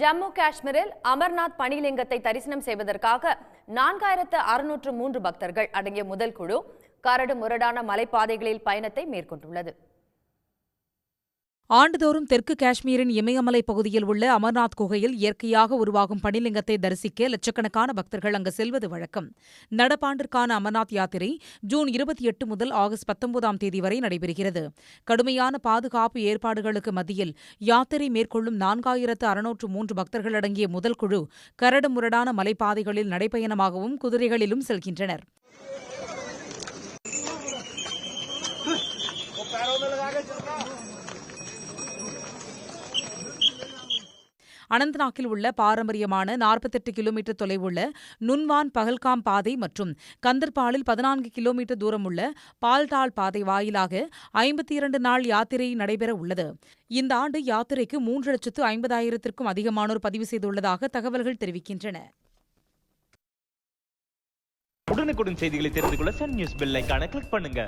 ஜம்மு காஷ்மீரில் அமர்நாத் பனிலிங்கத்தை தரிசனம் செய்வதற்காக நான்காயிரத்து அறுநூற்று மூன்று பக்தர்கள் அடங்கிய முதல் குழு கரடு முரடான மலைப்பாதைகளில் பயணத்தை மேற்கொண்டுள்ளது. ஆண்டுதோறும் தெற்கு காஷ்மீரின் இமயமலை பகுதியில் உள்ள அமர்நாத் குகையில் இயற்கையாக உருவாகும் பனிலிங்கத்தை தரிசிக்க லட்சக்கணக்கான பக்தர்கள் அங்கு செல்வது வழக்கம். நடப்பாண்டிற்கான அமர்நாத் யாத்திரை ஜூன் இருபத்தி எட்டு முதல் ஆகஸ்ட் பத்தொன்பதாம் தேதி வரை நடைபெறுகிறது. கடுமையான பாதுகாப்பு ஏற்பாடுகளுக்கு மத்தியில் யாத்திரை மேற்கொள்ளும் நான்காயிரத்து அறுநூற்று மூன்று பக்தர்கள் அடங்கிய முதல் குழு கரடுமுரடான மலைப்பாதைகளில் நடைப்பயணமாகவும் குதிரைகளிலும் செல்கின்றனர். அனந்த்நாக்கில் உள்ள பாரம்பரியமான நாற்பத்தெட்டு கிலோமீட்டர் தொலைவுள்ள நுன்வான் பகல்காம் பாதை மற்றும் கந்தர்பாலில் பதினான்கு கிலோமீட்டர் தூரம் உள்ள பால்டால் பாதை வாயிலாக ஐம்பத்தி இரண்டு நாள் யாத்திரை நடைபெற உள்ளது. இந்த ஆண்டு யாத்திரைக்கு மூன்று லட்சத்து ஐம்பதாயிரத்திற்கும் அதிகமானோர் பதிவு செய்துள்ளதாக தகவல்கள் தெரிவிக்கின்றன. உடனுக்குடன் செய்திகளை தெரிந்து கொள்ள சன் நியூஸ் பெல் கிளிக் பண்ணுங்க.